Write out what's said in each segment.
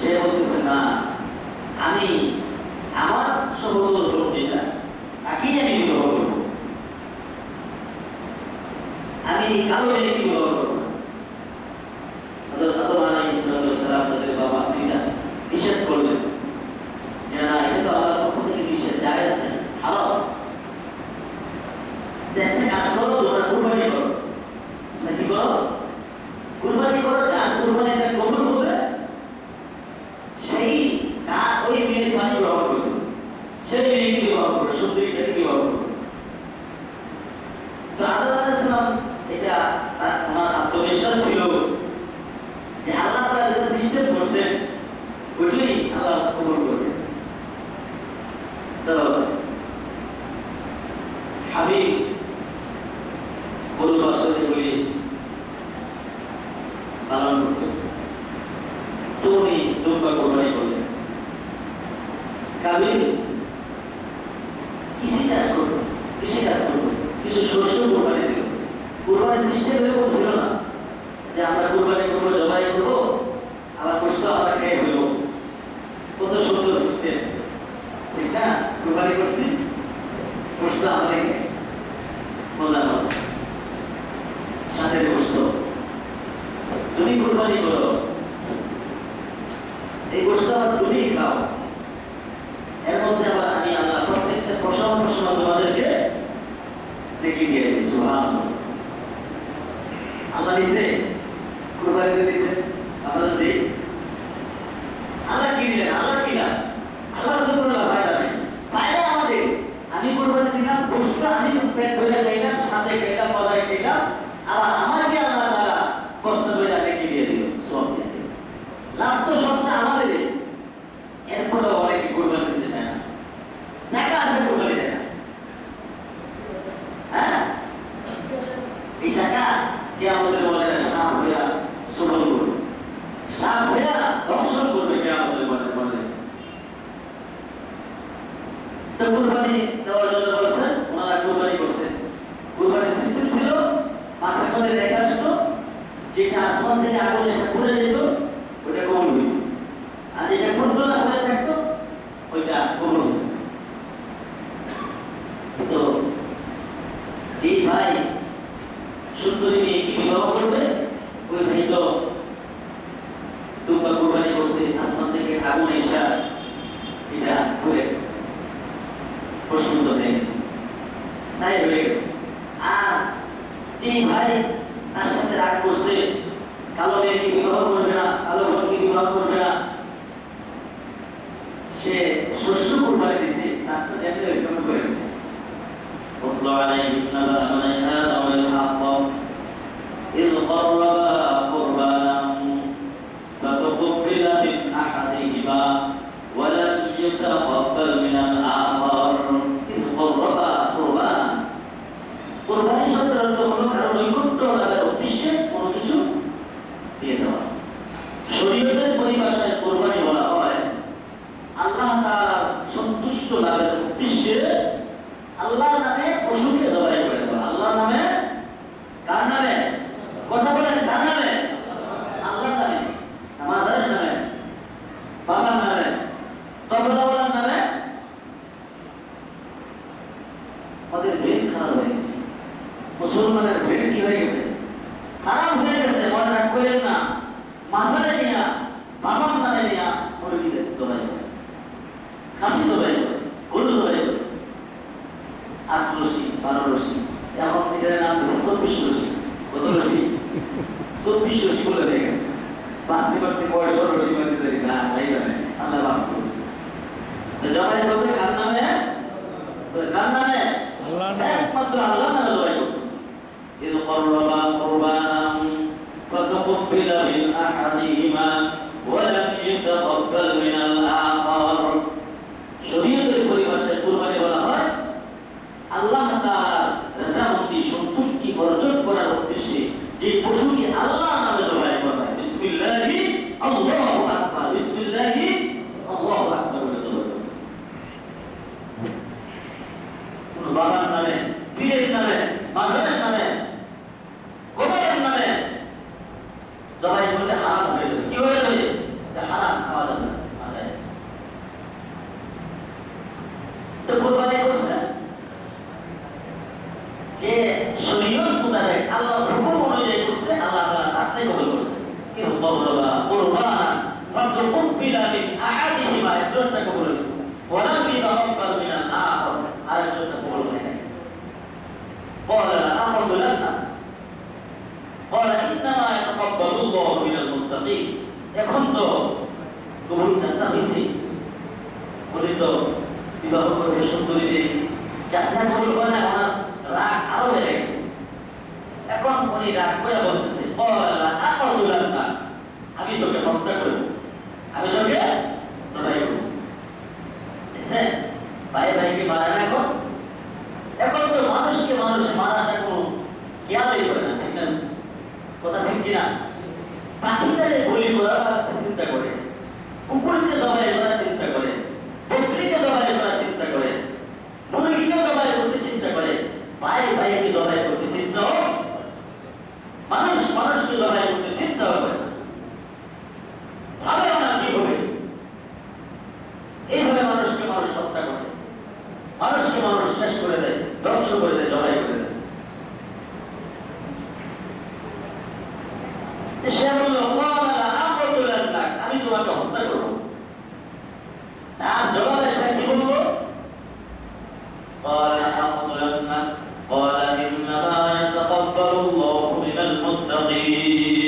সে বলতেছে, না, আমি আমার সহোদর লোক যেটা, তাকেই আমি বিবাহ করব। আমি কারও মেয়েকে বিবাহ করব যে, না তো কাজ করো, তোমরা কুরবানি করো। কি করো? কুরবানি করো চান, কুরবানি শরীরটাকে বিবাহ করবে তো আদাল ইসলাম এটা তার আত্মবিশ্বাস ছিল যে আল্লাহ তারা যেটা সিস্টেম করছেন ওইটাই আল্লাহ কবুল করবে তো হাবিব গরু বাসরে বলি পালন করত। তো উনি কোরবানি করলেন কাবিল সাথে গোস্ত তুমি কোরবানি করো। এই গোস্ত আবার তুমি খাও। এর মধ্যে আবার আমি আল্লাহ প্রত্যেকটা প্রশ্ন প্রশ্ন তোমাদেরকে দেখিয়ে দিয়েছি সুহান আল্লাহ নিচে কুরবানিতে আসমান থেকে আগুন এসে যেত ওটা কমন হয়েছে। আর না করে থাকতো, ওইটা কমন হয়েছে। তো যে ভাই সুন্দরী বিবাহ করবে, ওই ভাই তো দুম্বা কোরবানি করছে, আসমান থেকে আগুন এসা এটা করে প্রশ্ন হয়ে গেছে। সাহেব হয়ে গেছে। আর যে ভাই funciona, mas একজনটা কবুল হয়েছে ولم يتقبل من الآخر আরেকজনটা কবুল হয় নাই قال لأقتلنك قال إنما يتقبل الله من المتقين এখন তো কবুল চারটা হয়েছে উনি তো বিবাহ করবে সুন্দরী দেবী চারটা কবুল হয় না ওনার রাগ আরো বেড়ে গেছে এখন উনি রাগ করে বলতেছে "কলা আকাতুলান্না", আমি المتقين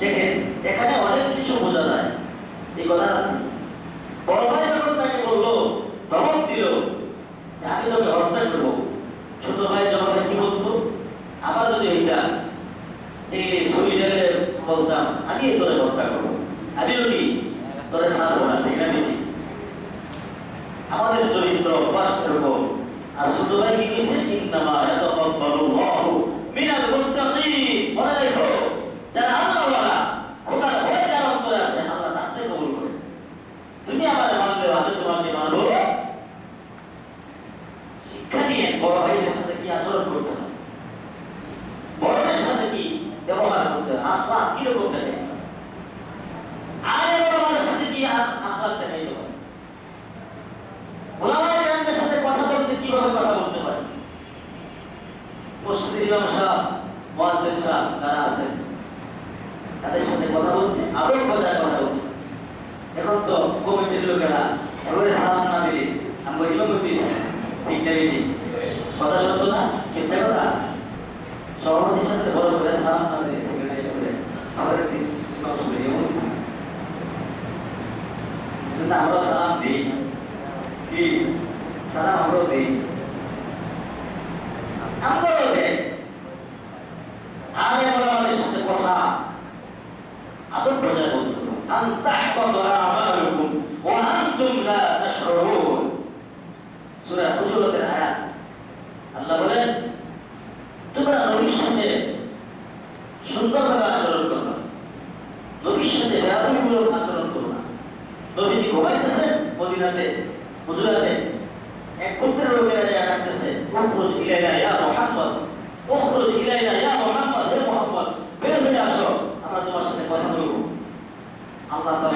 দেখেন, এখানে অনেক কিছু বোঝা যায়। এই কথা বড় যখন তাকে বলল, ধমক দিল আমি তোকে হত্যা করব। ছোট ভাই জবাবে কি বলতো আবার যদি এইটা এই শরীরে বলতাম, আমি তোরে হত্যা করব। আমিও কি? তোরে সারবো না, ঠিক না বেশি আমাদের চরিত্র অভ্যাস এরকম। আর ছোট ভাই কি কইছে? ইন্নামা ইয়াতাকাব্বালুল্লাহু মিনাল মুত্তাকিন, মনে রেখো, যারা আল্লাহ ওয়ালা, খোদার ভয় যার অন্তরে আছে আল্লাহ তাকে কবুল করে তুমি আমার মানবে, আমি তোমাকে মানবো। শিক্ষা নিয়ে বড় ভাইদের সাথে কি আচরণ করতে হয়? বড়দের সাথে কি ব্যবহার করতে হয়? আখলাক কীরকম দেখে আরে বড় সাথে কি আখ- দেখাইতে হয়? ওলামায়ে সাথে কথা বলতে কীভাবে কথা বলতে হয়? মসজিদের ইমাম সাহেব মুয়াজ্জিন সাহেব যারা আছেন, তাদের সাথে কথা বলতে আদব কথা বলতে। এখন তো কমিটির লোকেরা এবারে সালাম না দিলে আমরা ইমামতি ঠিক না ঠিক? কথা সত্য না? মিথ্যা কথা? সভাপতির সাথে বড় করে সালাম না দিলে সেক্রেটারির সাথে এমন জন্য আমরা সালাম দিই। কি? সালাম আমরাও দিই। আমরাও দেয় আগে বলা আমাদের সাথে কথা বজায় বলতে হবে আন তাহবাতু আমালুকুম ওয়া আনতুম লা তাশউরুন সূরা হুজুরাতের আয়াত। আল্লাহ বলেন, তোমরা নবীর সাথে সুন্দরভাবে আচরণ করো নবীর সাথে বেয়াদবিমূলক আচরণ করো না। নবীজি ঘুমাইতেছেন মদিনাতে, হুজুরাতে, এক গোত্রের লোকেরা যা ডাকতেছে উখরুজ ইলাইনা ইয়া মুহাম্মদ, উখরুজ ইলাইনা ইয়া মুহাম্মদ বের হয়ে আসো আমরা তোমার সাথে কথা বলব আল্লাহ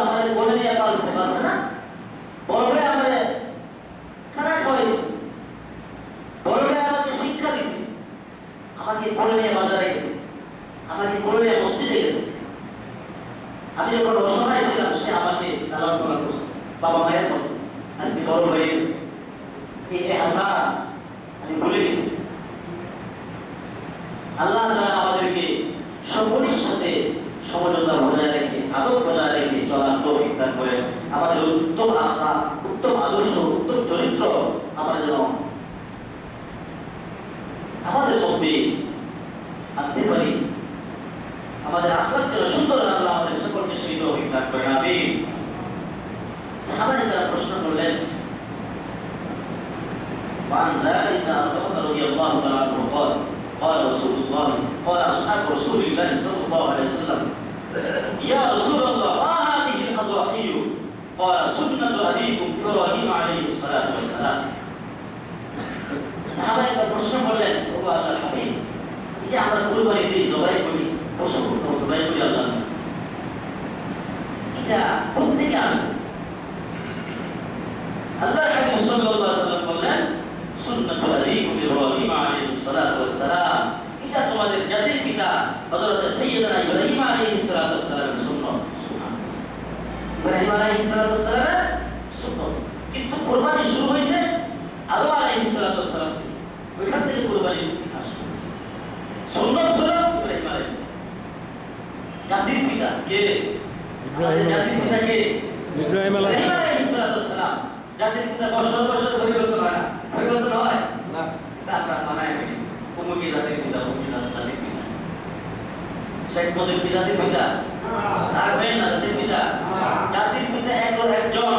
हमारे बोले আমাকে বলে নিয়ে বাজারে গেছে। আমাকে বলে নিয়ে মসজিদে গেছে। আমি যখন অসহায় ছিলাম, সে আমাকে লালন পালন করছে। বাবা মায়ের মতো। আজকে বড় হয়ে এই আশা আমি ভুলে গেছি। আল্লাহ তারা আমাদেরকে সকলের সাথে সমঝোতা বজায় রেখে আদব বজায় রেখে চলার তৌফিক দান করে আমাদের উত্তম আখলাক উত্তম আদর্শ উত্তম চরিত্র আমরা যেন আমাদের মধ্যে আনতে পারি আমাদের আখলাক যেন সুন্দর আল্লাহ আমাদের সকলকে সেই তৌফিক দান করেন আমিন সাহাবায়ে তারা প্রশ্ন করলেন وعن زائد بن أرقمة رضي الله تعالى عنه قال قال رسول الله قال أصحاب رسول الله صلى الله عليه وسلم يا رسول الله ما هذه الأضاحي قال سنة أبيكم إبراهيم عليه الصلاة والسلام সাহাবায়ে তার প্রশ্ন করলেন ও আল্লাহর হাবিব এই যে আমরা কুরবানি দিই জবাই করি পশু জবাই করি আল্লাহ এটা কোথেকে আসে আল্লাহর হাবিব সাল্লাল্লাহু আলাইহি ওয়াসাল্লাম বললেন সুন্নাতু আবিকুম ইব্রাহিম আলাইহিস সালাতু ওয়াস সালাম এটা তোমাদের জাতির পিতা হযরত সাইয়্যিদানা ইব্রাহিম আলাইহিস সালাতু সালামের সুন্নাত। কিন্তু কুরবানি শুরু হয়েছে আদম আলাইহিস সালাতু সালাম থেকে। ওইখান থেকে কুরবানি আসে সুন্নাত হলো ইব্রাহিম আলাইহিস জাতির পিতা কে? ইব্রাহিম জাতির পিতা কে? ইব্রাহিম আলাইহিস সালাম। সালাম জাতির পিতা বছর বছর পরিবর্তন হয় না। পরিবর্তন হয়? না। তা মানায় করি অমুকি জাতির পিতা অমুকি জাতির পিতা। শেখ মুজিব কি জাতির পিতা? রাগ হয় না জাতির পিতা একজন একজন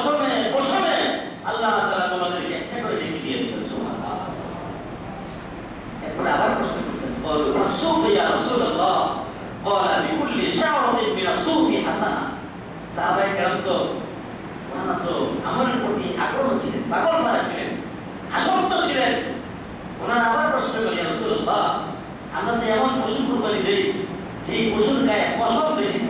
প্রত্যেকটা পশমে পশমে আল্লাহ তাআলা তোমাদেরকে একটা করে লিখে দিয়ে দিবেন সুবহানাল্লাহ এরপরে আবার প্রশ্ন করছেন قالوا فالصوف يا رسول الله قال بكل شعرة من الصوف حسنة সাহাবায়ে কেরাম তো ওনারা তো আমলের প্রতি আগ্রহ ছিলেন পাগল মারা ছিলেন আসক্ত ছিলেন ওনারা আবার প্রশ্ন করি রাসূলুল্লাহ আমরা তো এমন পশু কুরবানি দেই যে পশুর গায়ে পশম বেশি থাকে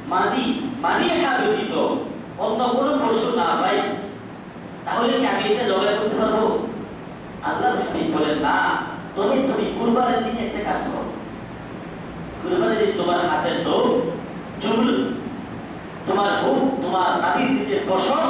মাদি মানি হা ব্যতীত অন্য কোনো প্রশ্ন না পাই, তাহলে কি আমি এটা জবাই করতে পারব? আল্লাহ হাবিব বলেন, না তুমি তুমি কুরবানের দিন একটা কাজ করো। কুরবানের দিন তোমার হাতের লোক চুল, তোমার মুখ তোমার নাবির নিচে পশম